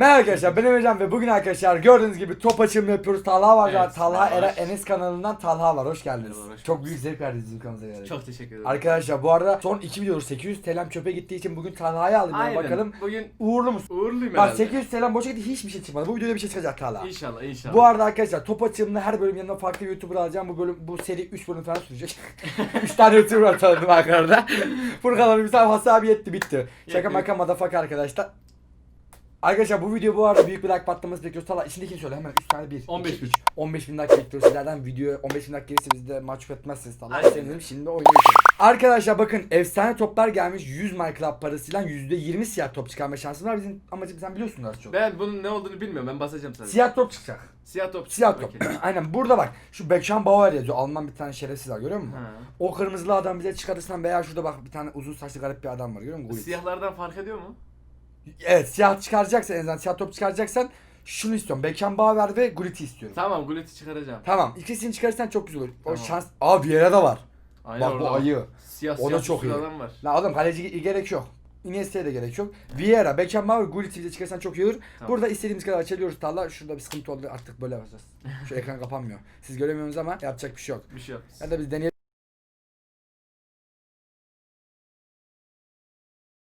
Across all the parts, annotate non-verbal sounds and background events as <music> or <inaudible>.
Merhaba arkadaşlar ben Emrecan ve bugün arkadaşlar gördüğünüz gibi top açılımı yapıyoruz. Talha var. Evet, Talha merhaba. Eren Enes kanalından Talha var. Hoş geldiniz. Merhaba, hoş Çok büyük zevk verdiniz bizim kanalımıza geldik. Çok teşekkür ederim. Arkadaşlar bu arada son 2 videodur 800 TL'm çöpe gittiği için bugün Talha'yı aldım. Aynen. bakalım Bugün uğurlu musun? uğurluyum Bak herhalde. 800 TL'm boşa gitti hiçbir şey çıkmadı. Bu videoda bir şey çıkacak Talha. İnşallah inşallah. Bu arada arkadaşlar top açılımında her bölüm yanına farklı bir YouTuber alacağım. Bu bölüm bu seri 3 bölüm falan sürecek. <laughs> 3 tane YouTuber tanıdım arada. Furkan'ın bir tane wasabi yetti bitti. Şaka Yetti. maka motherfucker arkadaşlar. Arkadaşlar bu video bu arada büyük bir like patlaması bekliyoruz. Tala içindekini söyle hemen 3 tane 1. 15 bin. 15 bin like bekliyoruz sizlerden. Video 15 bin like gelirse biz de maç etmezsiniz. Tala sevinirim şimdi oynuyoruz. Arkadaşlar bakın efsane toplar gelmiş 100 Minecraft parasıyla %20 siyah top çıkarma şansımız var. Bizim amacımız sen biliyorsun az çok. Ben bunun ne olduğunu bilmiyorum. Ben basacağım sadece. Siyah top çıkacak. Siyah top. Siyah top. Okey. <clears throat> Aynen burada bak. Şu Beckenbauer yazıyor. Alman bir tane şerefsiz var görüyor musun? Ha. O kırmızılı adam bize çıkarırsan veya şurada bak bir tane uzun saçlı garip bir adam var görüyor musun? Siyahlardan fark ediyor mu? Evet siyah çıkaracaksan en azından siyah top çıkaracaksan şunu istiyorum. Beckenbauer ve Gullit'i istiyorum. Tamam Gullet'i çıkaracağım. Tamam. ikisini çıkarırsan çok güzel olur. O Tamam. şans... Aa Vieira da var. Aynen bak bu orada var. ayı. Siyah O da siyah çok iyi. adam var. La oğlum kaleci gerek yok. Iniesta'ya da gerek yok. Vieira, Beckenbauer, Gullit'i bize çıkarsan çok iyi olur. Tamam. Burada istediğimiz kadar açabiliyoruz talla. Şurada bir sıkıntı oldu artık böyle yapacağız. Şu <laughs> ekran kapanmıyor. Siz göremiyorsunuz ama yapacak bir şey yok. Bir şey yok. Ya da biz deneyelim.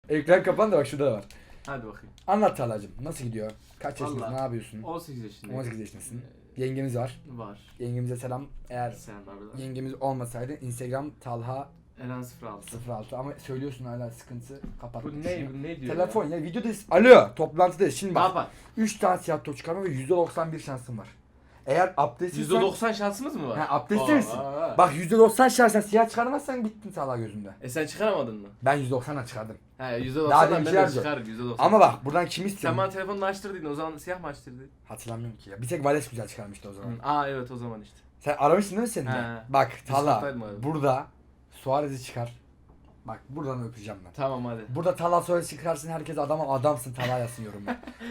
Ekran kapan da bak şurada da var. Hadi bakayım. Anlat Talha'cığım nasıl gidiyor? Kaç yaşındasın? Vallahi- Ne yapıyorsun? 18 yaşındayım. 18 yaşındasın. Yengemiz var. Var. Yengemize selam. Eğer burada. yengemiz olmasaydı Instagram Talha Eren 06. 06 ama söylüyorsun hala sıkıntı kapat. Bu ne? Bu ne diyor Telefon ya? ya videodayız. Alo toplantıdayız. Şimdi bak yapar? 3 tane siyah top çıkarma ve %91 şansın var. Eğer abdestliysen %90 şansımız mı var? Ha, abdestli misin? Aa. Bak %90 şansen siyah çıkarmazsan bittin Talha gözümde. E sen çıkaramadın mı? Ben %90'dan çıkardım. He Daha %90'dan demin ben şeyler de diyor. çıkarım %90. Ama bak buradan kimi Sen istiyorum? bana telefonunu açtırdıydın o zaman siyah mı açtırdın? Hatırlamıyorum ki ya. Bir tek Vales güzel çıkarmıştı o zaman. Hı. Aa evet o zaman işte. Sen aramışsın değil mi de? He. Bak Tala Discord'daydım abi. burada Suarez'i çıkar. Bak buradan öpeceğim ben. Tamam hadi. Burada Tala Suarez çıkarsın herkes adam adamsın Tala yazsın <laughs>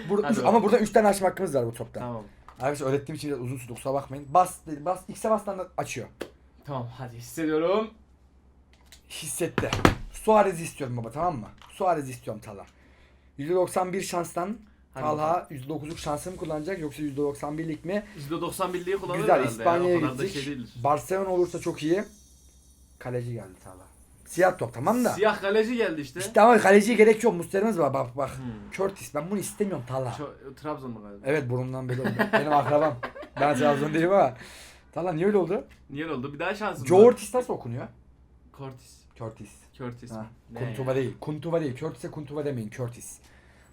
Hadi üç- bakalım. ama burada 3 tane açma hakkımız var bu topta. Tamam. Arkadaşlar öğrettiğim için biraz uzun sürdü kusura bakmayın. Bas dedi bas X'e bastan açıyor. Tamam hadi hissediyorum. Hissetti. Suarez'i istiyorum baba tamam mı? Suarez'i istiyorum Tala. %91 şanstan Hadi Talha %9'luk şansını kullanacak yoksa %91'lik mi? %91'liği kullanır Güzel herhalde İspanya'ya ya. O kadar da gittik. şey değildir. Barcelona olursa çok iyi. Kaleci geldi Talha. Siyah top tamam da. Siyah kaleci geldi işte. İşte ama kaleciye gerek yok. Musterimiz var bak bak. Hmm. Curtis ben bunu istemiyorum Talha. Şu, Trabzon mu galiba? Evet burnumdan belli oldu. Benim akrabam. Ben Trabzon değilim ama. Talha niye öyle oldu? Niye öyle oldu? Bir daha şansım. Curtis nasıl okunuyor? Curtis. Curtis. Curtis. Ha? Ne Kuntuva değil. Kuntuva değil. Curtis'e Kuntuva demeyin. Curtis.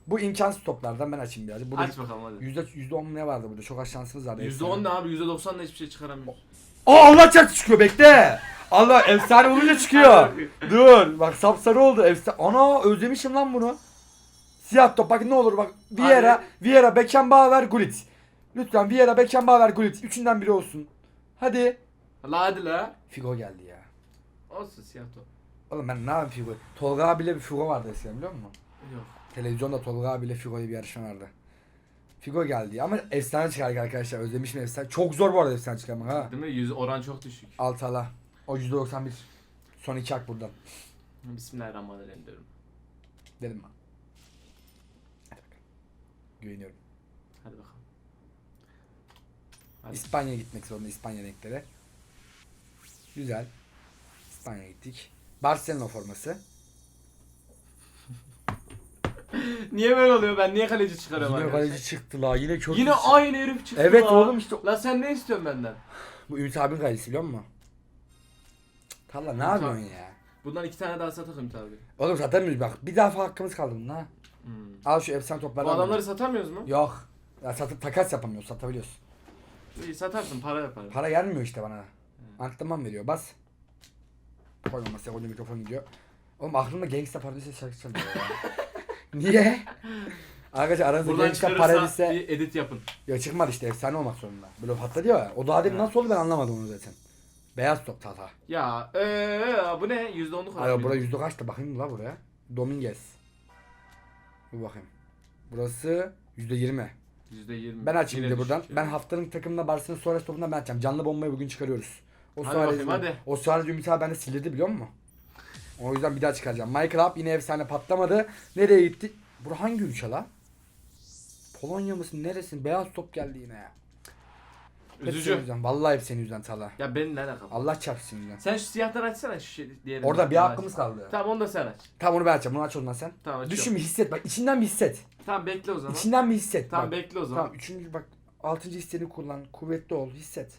Bu imkansız toplardan ben açayım birazcık. Burada Aç bakalım hadi. yüzde, yüzde on ne vardı burada? Çok az şansımız vardı. %10 ne abi? %90 da hiçbir şey çıkaramıyoruz. Aa Allah çarptı çıkıyor bekle. Allah efsane olunca çıkıyor. Dur bak sapsarı oldu. Efsane. Ana özlemişim lan bunu. Siyah top bak ne olur bak. Vieira. Vieira, Beckenbauer, Gullit. Lütfen Vieira, Beckenbauer, Gullit. Üçünden biri olsun. Hadi. La hadi la. Figo geldi ya. Olsun siyah top. Oğlum ben ne yapayım Figo? Tolga abiyle bir Figo vardı eskiden biliyor musun? Yok. Televizyonda Tolga abiyle Figo'yu bir yarışma vardı. Figo geldi ama efsane çıkardık arkadaşlar. Özlemişim efsane. Çok zor bu arada efsane çıkarmak ha. Değil mi? Yüz, oran çok düşük. Altala. O %91. Son iki hak buradan. Bismillahirrahmanirrahim diyorum. Dedim ben. Hadi bakalım. Güveniyorum. Hadi bakalım. Hadi. İspanya'ya gitmek zorunda İspanya renkleri. Güzel. İspanya'ya gittik. Barcelona forması. <laughs> Niye böyle oluyor? Ben niye kaleci çıkarıyorum Yine arkadaşlar? kaleci çıktı la. Yine çok Yine aynı herif çıktı Evet la. oğlum işte. La sen ne istiyorsun benden? Bu Ümit abinin kalecisi biliyor musun? Cık, Talla ne yapıyorsun ya? Bundan iki tane daha satalım tabi. Oğlum satamıyoruz bak. Bir daha hakkımız kaldı bunun ha. Hmm. Al şu efsane Bu toplardan. adamları satamıyoruz mu? Yok. Ya satıp takas yapamıyoruz. Satabiliyoruz. İyi satarsın para yaparım. Para gelmiyor işte bana. Antrenman veriyor. Bas. Koyma masaya koyunca mikrofon gidiyor. Oğlum aklımda Gangsta Paradise şarkısı çalıyor ya. <laughs> Niye? Arkadaşlar aranızda Buradan Gangsta çıkarırsa Paradise... bir edit yapın. Ya çıkmadı işte efsane olmak zorunda. Böyle patladı ya. O daha demin nasıl oldu ben anlamadım onu zaten. Beyaz top tata. Ya eee bu ne? Yüzde onluk Hayır bura yüzde kaçtı bakayım la buraya. Dominguez. Bir bakayım. Burası yüzde yirmi. Yüzde yirmi. Ben açayım bir de buradan. Ben haftanın takımında Barcelona Suarez topundan ben açacağım. Canlı bombayı bugün çıkarıyoruz. O Hadi Suarez, bakayım, hadi. O Suarez Ümit abi bende sildirdi biliyor musun? O yüzden bir daha çıkaracağım. Michael Up yine efsane patlamadı. Nereye gitti? Bura hangi ülke la? Polonya mısın? Neresin? Beyaz top geldi yine ya. Hep senin Üzücü. yüzünden. Vallahi hep senin yüzünden Talha. Ya benim ne alakam? Allah çarpsın yüzünden. Sen şu siyahları açsana şu şey diğerini. Orada bir hakkımız kaldı. Tamam onu da sen aç. Tamam onu ben açacağım. Bunu aç o zaman sen. Tamam açıyorum. Düşün bir hisset. Bak içinden bir hisset. Tamam bekle o zaman. İçinden bir hisset. Tamam bak. bekle o zaman. Tamam üçüncü bak. Altıncı hisseni kullan. Kuvvetli ol. Hisset.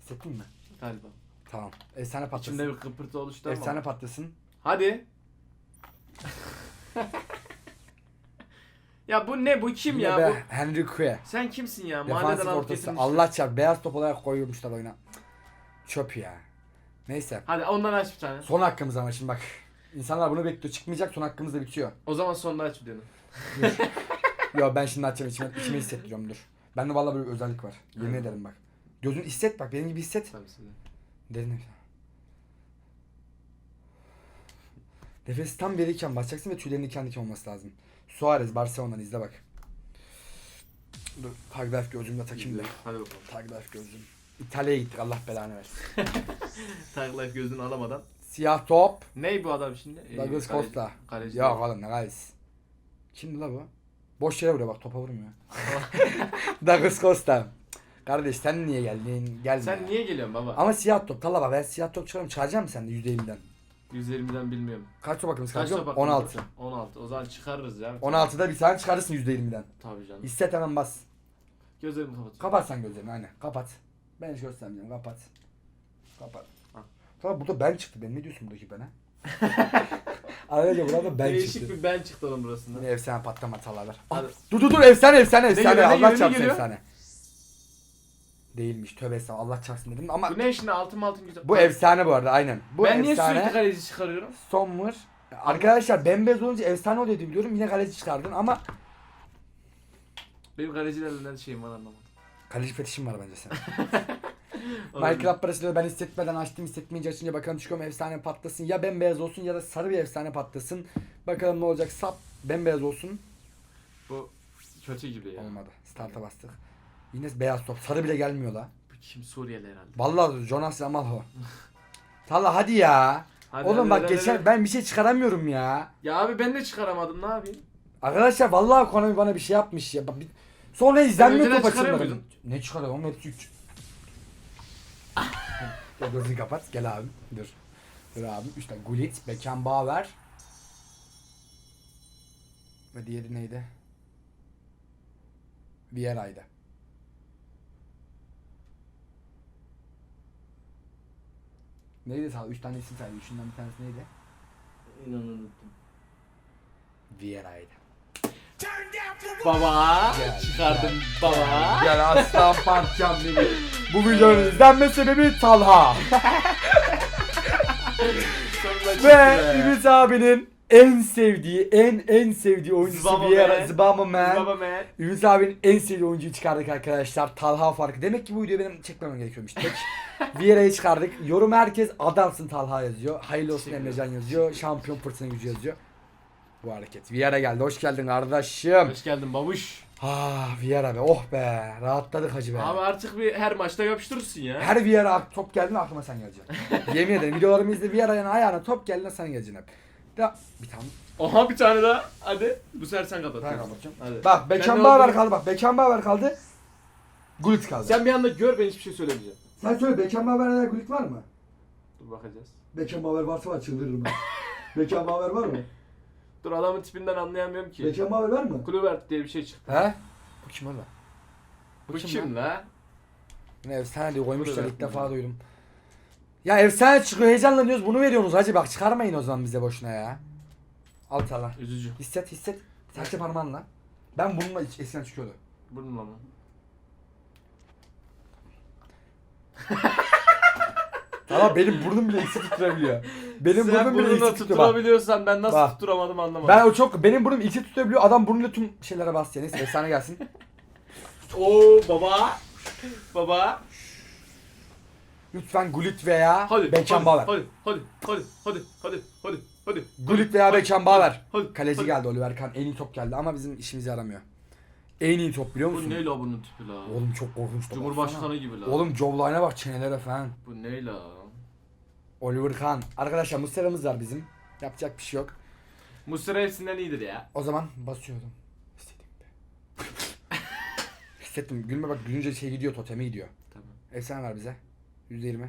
Hissettin mi? Galiba. Tamam. Efsane patlasın. İçimde bir kıpırtı oluştu ama. Efsane patlasın. Hadi. <laughs> ya bu ne? Bu kim ya? be, Bu... Henry Kue. Sen kimsin ya? Mahalleden Defansif alıp ortası. Allah çarp. Beyaz top olarak koyuyormuşlar oyuna. Çöp ya. Neyse. Hadi ondan aç bir tane. Son hakkımız ama şimdi bak. İnsanlar bunu bekliyor. Çıkmayacak son hakkımız da bitiyor. O zaman sonunda aç bir tane. Yo ben şimdi açacağım içime, içime hissettiriyorum dur. Bende vallahi böyle bir özellik var. Yemin ederim bak. Gözün hisset bak benim gibi hisset. Tabii size. Derin nefes. Nefes tam verirken basacaksın ve tüylerin diken diken olması lazım. Suarez Barcelona'dan izle bak. Dur Tagdaf gözümle takayım da. Hadi bakalım. Tagdaf gözüm. İtalya'ya gittik Allah belanı versin. <laughs> Tag Life gözünü alamadan. Siyah top. Ney bu adam şimdi? Ee, Douglas kaleci- Costa. Kaleci. Ya oğlum ne guys. Kimdi la bu? Boş yere vuruyor bak topa vurmuyor. <laughs> <laughs> Douglas Costa. Kardeş sen niye geldin? Gelme. Sen niye geliyorsun baba? Ama siyah top. Talla bak ben siyah top çıkarım. Çıkaracağım mı sen de %50'den? 120'den bilmiyorum. Kaç top hakkımız Kaç top 16. 16. O zaman çıkarırız ya. 16'da bir tane çıkarırsın %20'den. Tabii canım. Hisset hemen bas. Gözlerimi kapatıyorum. Kapat sen gözlerini aynen. Kapat. Ben hiç göstermeyeceğim. Kapat. Kapat. Ha. Tamam burada ben çıktı. Ben ne diyorsun buradaki bana? <laughs> Ayrıca burada ben Değişik çıktı. bir ben çıktı onun burasında. Yine efsane patlama. Hadi. Dur dur dur efsane efsane efsane. geliyor, ne Allah geliyor, ne çarpsın geliyor? efsane. Değilmiş tövbe estağfurullah Allah çarpsın dedim ama Bu ne şimdi altın altın güzel. bu efsane bu arada aynen. Bu ben niye efsane. sürekli kaleci çıkarıyorum? Sommer. Arkadaşlar bembeyaz olunca efsane oluyor diye biliyorum. Yine kaleci çıkardın ama Benim kalecilerle ne şeyim var anlamadım. kaleci fetişim var bence sen. <laughs> Olabilir. Minecraft parasıyla ben hissetmeden açtım hissetmeyince açınca bakalım çıkıyor mu efsane patlasın. Ya bembeyaz olsun ya da sarı bir efsane patlasın. Bakalım ne olacak sap bembeyaz olsun. Bu kötü gibi ya. Olmadı. Start'a bastık. Yine beyaz top. Sarı bile gelmiyor la. Bu kim Suriyeli herhalde. Vallahi Jonas Ramalho. <laughs> Talla hadi ya. Hadi, Oğlum hadi, bak hadi, geçen hadi. ben bir şey çıkaramıyorum ya. Ya abi ben de çıkaramadım ne yapayım? Arkadaşlar vallahi Konami bana bir şey yapmış ya. Bak, bir- Sonra izlenmiyor top açılmadı. Ne çıkarıyor oğlum hepsi üç. <laughs> Gel gözünü kapat. Gel abim. Dur. Dur abim. Üç tane. Gullit, Beckenbauer. Ve diğeri neydi? Vieira'ydı. Neydi sağ? Üç tane isim saydı. Üçünden bir tanesi neydi? İnanın unuttum. Vieira'ydı. Baba çıkardım baba. Gel aslan parçam benim. Bu videonun izlenme sebebi Talha. Ve. Ümit abinin en sevdiği, en en sevdiği oyuncusu Zbaba Vieira. Man. Zbaba Man. Baba man. Ümit abinin en sevdiği oyuncuyu çıkardık arkadaşlar. Talha farkı. Demek ki bu videoyu benim çekmemem gerekiyormuş. Tek Vieira'yı çıkardık. Yorum herkes adamsın Talha yazıyor. Hayırlı olsun Emrecan yazıyor. Şampiyon fırtına gücü yazıyor. Bu hareket. Vieira geldi. Hoş geldin kardeşim. Hoş geldin babuş. Ah Vieira be. Oh be. Rahatladık hacı be. Abi artık bir her maçta yapıştırırsın ya. Her Vieira top geldi mi aklıma sen geleceksin. <laughs> Yemin ederim videolarımı izle Vieira'nın ayağına top geldi sen geleceksin hep. Da bir tane. Oha bir tane daha. Hadi. Bu sefer sen kapat. Ben kapatacağım. Hadi. Bak Beckenbauer kaldı bak. Beckenbauer kaldı. Gullit kaldı. Sen bir anda gör ben hiçbir şey söylemeyeceğim. Söyle Beckenbauer'da Gullit var mı? Dur bakacağız. Beckenbauer varsa var çıldırırım <laughs> ben. Beckenbauer var mı? Dur adamın tipinden anlayamıyorum ki. Beckenbauer var mı? Kluivert diye bir şey çıktı. He? Bu kim oğlum? Bu kim la? Ne efsane diye koymuşlar ilk defa duydum. Ya efsane çıkıyor heyecanlanıyoruz bunu veriyorsunuz hacı bak çıkarmayın o zaman bize boşuna ya. Al tala. Üzücü. Hisset hisset. Serçe parmağınla. Ben bununla eskiden çıkıyordu. Burnumla mı? <laughs> Tamam benim burnum bile ikisi tutturabiliyor. Benim Sen burnum bile burnunla ikisi tutuyor tutturabiliyorsan ben nasıl Bak. tutturamadım anlamadım. Ben o çok benim burnum ikisi tutabiliyor. Adam burnuyla tüm şeylere bastı. Neyse efsane gelsin. <laughs> Oo baba. Baba. Lütfen Gullit veya Hadi. Beckenbauer. Hadi. Hadi. Hadi. Hadi. Hadi. Hadi. Hadi. Gullit veya Beckenbauer. Hadi. Kaleci hadi. geldi Oliver Kahn. En iyi top geldi ama bizim işimize yaramıyor. En iyi top biliyor Bu musun? ne la bunun tipi la? Oğlum çok korkunç top. Cumhurbaşkanı baksana. gibi la. Oğlum jawline'a bak çenelere falan. Bu ne la? Oliver Kahn. Arkadaşlar Muslera'mız var bizim. Yapacak bir şey yok. Muslera hepsinden iyidir ya. O zaman basıyordum. İstediğim be. <laughs> Hissettim. Gülme bak gülünce şey gidiyor totemi gidiyor. Tamam. Efsane ver bize. %20.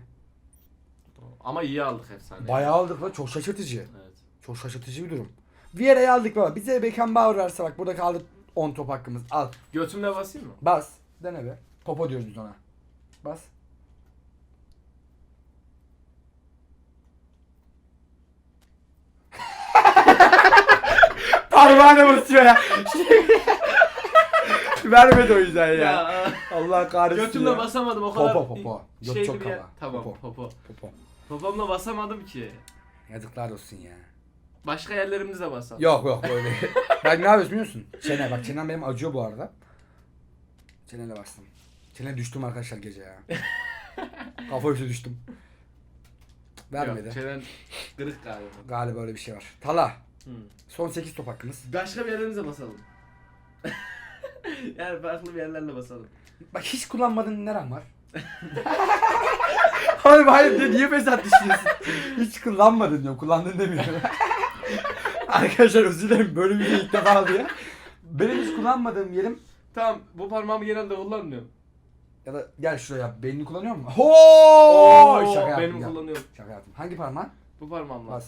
Ama iyi aldık efsane. Bayağı aldık lan çok şaşırtıcı. Evet. Çok şaşırtıcı bir durum. Vieira'yı aldık baba. Bize Beckenbauer verse bak burada kaldı 10 top hakkımız. Al. Götümle basayım mı? Bas. Dene be. Popo diyoruz biz ona. Bas. <laughs> Parmağına basıyor ya. <laughs> Vermedi o yüzden ya. Ya. Allah kahretsin Götümle ya. basamadım o kadar. Popo, popo. Göt Şey çok ya. kaba. Tamam Popo. popo. Popo. Popomla basamadım ki. Yazıklar olsun ya. Başka yerlerimizle basalım. Yok yok öyle. Bak ne yapıyorsun biliyor musun? Çene bak çenem benim acıyor bu arada. Çeneyle bastım. Çene düştüm arkadaşlar gece ya. <laughs> Kafa üstü düştüm. Vermedi. Yok, çenen kırık galiba. Galiba öyle bir şey var. Tala. Hı. Son 8 top hakkımız. Başka bir yerlerimize basalım. <laughs> yani farklı bir yerlerle basalım. Bak hiç kullanmadığın neren var? <laughs> hayır hayır niye, niye fesat düşünüyorsun? Hiç kullanmadın diyorum. Kullandın demiyorum. Arkadaşlar özür dilerim böyle bir şey ilk defa ya. Benim hiç kullanmadığım yerim Tamam bu parmağımı genelde kullanmıyorum. ya da gel şuraya beynini kullanıyor mu? Hoo! Şaka yaptım benim ya. kullanıyorum. Şaka yaptım. Hangi parmağın? Bu parmağımla. Bas.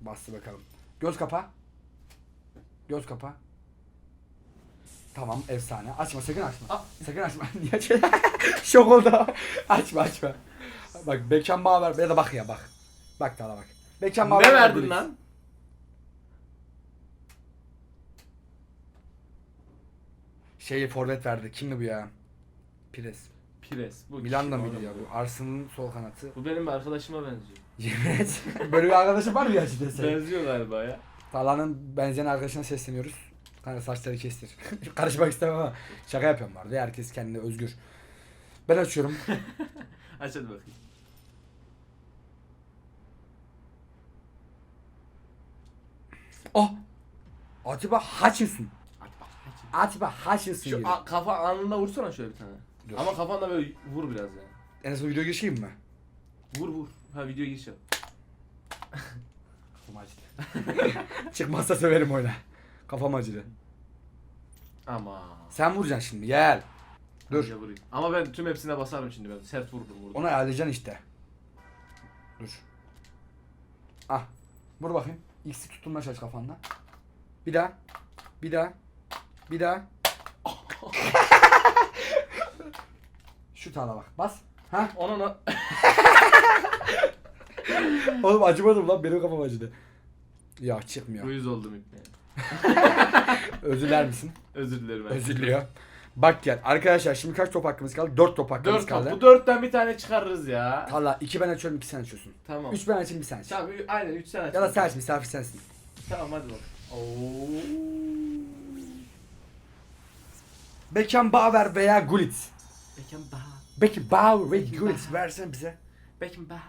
Bastı bakalım. Göz kapa. Göz kapa. Tamam efsane. Açma sakın açma. Aa. Sakın açma. <laughs> Niye açıyorsun? Şok oldu. açma açma. Bak Beckenbauer ver. Ya da bak ya bak. Bak daha bak. Beckenbauer ne ver, verdin lan? Şeyi forvet verdi. Kimdi bu ya? Pires. Pires. Bu Milanda kim mıydı ya bu? Arsenal'ın sol kanatı. Bu benim bir arkadaşıma benziyor. Yemin et. <laughs> Böyle bir arkadaşım var mı gerçekten senin? Benziyor galiba ya. Talha'nın benzeyen arkadaşına sesleniyoruz. Kanka saçları kestir. <laughs> Karışmak istemem ama şaka yapıyorum vardı. Herkes kendine özgür. Ben açıyorum. <laughs> Aç hadi bakayım. Oh! Atiba Hutchinson. Atiba Hutchinson Şu gibi. a- kafa anında vursana şöyle bir tane. Dur. Ama kafanda böyle vur biraz yani. En azından video geçeyim mi? Vur vur. Ha video yap. Kafam acıdı. <laughs> Çıkmazsa söverim oyna. Kafam acıdı. Ama. Sen vuracaksın şimdi gel. Dur. Vurayım. Ama ben tüm hepsine basarım şimdi ben. Sert vurdum vurdum. Onu ayarlayacaksın işte. Dur. Ah. Vur bakayım. X'i tutturmaya çalış kafanda. Bir daha. Bir daha. Bir daha. Şu tane bak. Bas. Ha? Ona na- <laughs> Oğlum acımadım lan. Benim kafam acıdı. Ya çıkmıyor. Uyuz oldum ipne. <laughs> Özür diler misin? Özür dilerim. ben. Özür diliyor. Bak gel. Arkadaşlar şimdi kaç top hakkımız kaldı? 4 top hakkımız Dört kaldı. top. Bu dörtten bir tane çıkarırız ya. Valla 2 ben açıyorum 2 sen açıyorsun. Tamam. 3 ben açayım 1 sen aç. Tamam ü- aynen 3 tane Ya da sen aç misafir sensin. Tamam hadi bak. Oo. Beckenbauer veya Gullit. Beckenbauer. Beckenbauer ve. Gullit versene bize. Beckenbauer.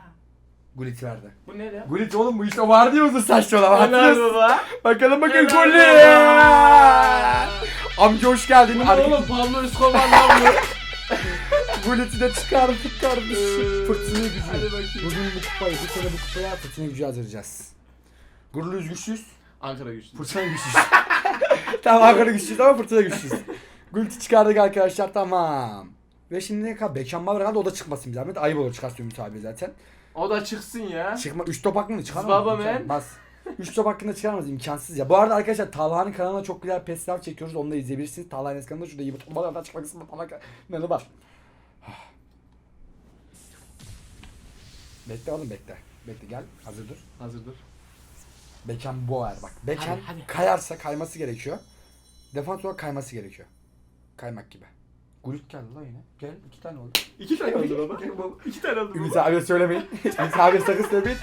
Gullit verdi. Bu ne ya? Gullit oğlum bu işte uzun saçlı olan. Helal Hatırlıyorsun. baba. Bakalım bakın Helal Gullit. Amca hoş geldin. Bu ne oğlum Pablo Escobar lan <laughs> bu. Gullit'i de çıkardık kardeşim. Ee, Fırtına gücü. hadi bakayım. Bugün bu kupayı, bu sene bu kupaya fırtına gücü hazırlayacağız. Gururluyuz güçlüyüz. Ankara güçlü. Fırtına güçlüyüz. <laughs> tamam Ankara güçlüyüz ama fırtına güçlüyüz. Gullit'i çıkardık arkadaşlar tamam. Ve şimdi ne kadar Beckenbauer kaldı o da çıkmasın bir zahmet. Ayıp olur çıkarsın Ümit abi zaten. O da çıksın ya. Çıkma 3 top hakkında çıkamaz. Baba man. Bas. 3 top hakkında çıkamaz imkansız ya. Bu arada arkadaşlar Talha'nın kanalına çok güzel pesler çekiyoruz. Onu da izleyebilirsiniz. Talha'nın eski kanalında şurada iyi bir bana çıkmak istedim. Talha kanalı var. <sighs> bekle oğlum bekle. Bekle gel. Hazır dur. Hazırdır. Beckenbauer bak. Becken Hadi, hadi. kayarsa kayması gerekiyor. Defans olarak kayması gerekiyor. Kaymak gibi. Gullit geldi lan yine. Gel iki tane oldu. İki tane oldu baba. Gel baba. İki tane oldu Ümit baba. abiye söylemeyin. Ümit abiye sakın söylemeyin.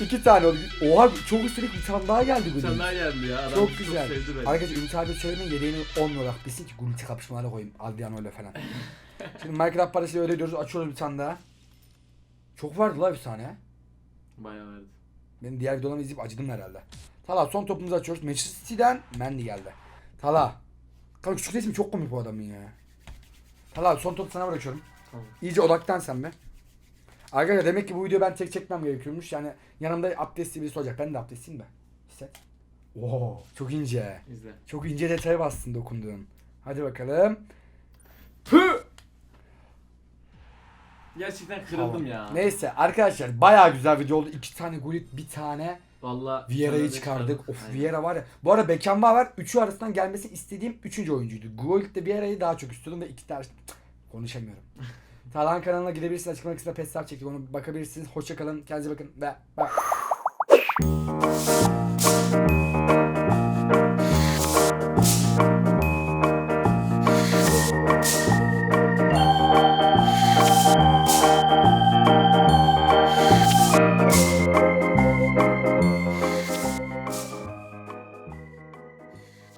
İki tane oldu. Oha çok üstelik bir tane daha geldi Gullit. Sen daha geldi ya. Adam Çok güzel. sevdi beni. Arkadaşlar Ümit abiye söylemeyin yedeğini 10 olarak bilsin ki Gullit'i kapışmalara koyayım. Aldiano ile falan. <laughs> Şimdi Minecraft parasıyla öyle diyoruz. Açıyoruz bir tane daha. Çok vardı la bir tane. Bayağı verdi. Benim diğer videolarımı izleyip acıdım herhalde. Tala son topumuzu açıyoruz. Manchester City'den Mendy geldi. Tala. Kanka küçük resmi çok komik bu adamın ya. Tala son topu sana bırakıyorum. Tamam. İyice odaklan sen be. Arkadaşlar demek ki bu videoyu ben tek çekmem gerekiyormuş. Yani yanımda abdestli birisi olacak. Ben de abdestliyim be. Hisset. Oo, çok ince. İzle. Çok ince detaya bastın dokunduğun. Hadi bakalım. Pü! Gerçekten kırıldım Tamam. ya. Neyse arkadaşlar bayağı güzel video oldu. İki tane Gullit bir tane Valla. Vieira'yı çıkardık. Of Vieira var ya. Bu arada Beckenbauer var. Üçü arasından gelmesi istediğim üçüncü oyuncuydu. Gullit'te Vieira'yı daha çok istiyordum ve iki tane konuşamıyorum. <laughs> Talhan kanalına gidebilirsiniz. Açıklama kısmında pes çektik. Onu bakabilirsiniz. Hoşça kalın. Kendinize bakın ve bye.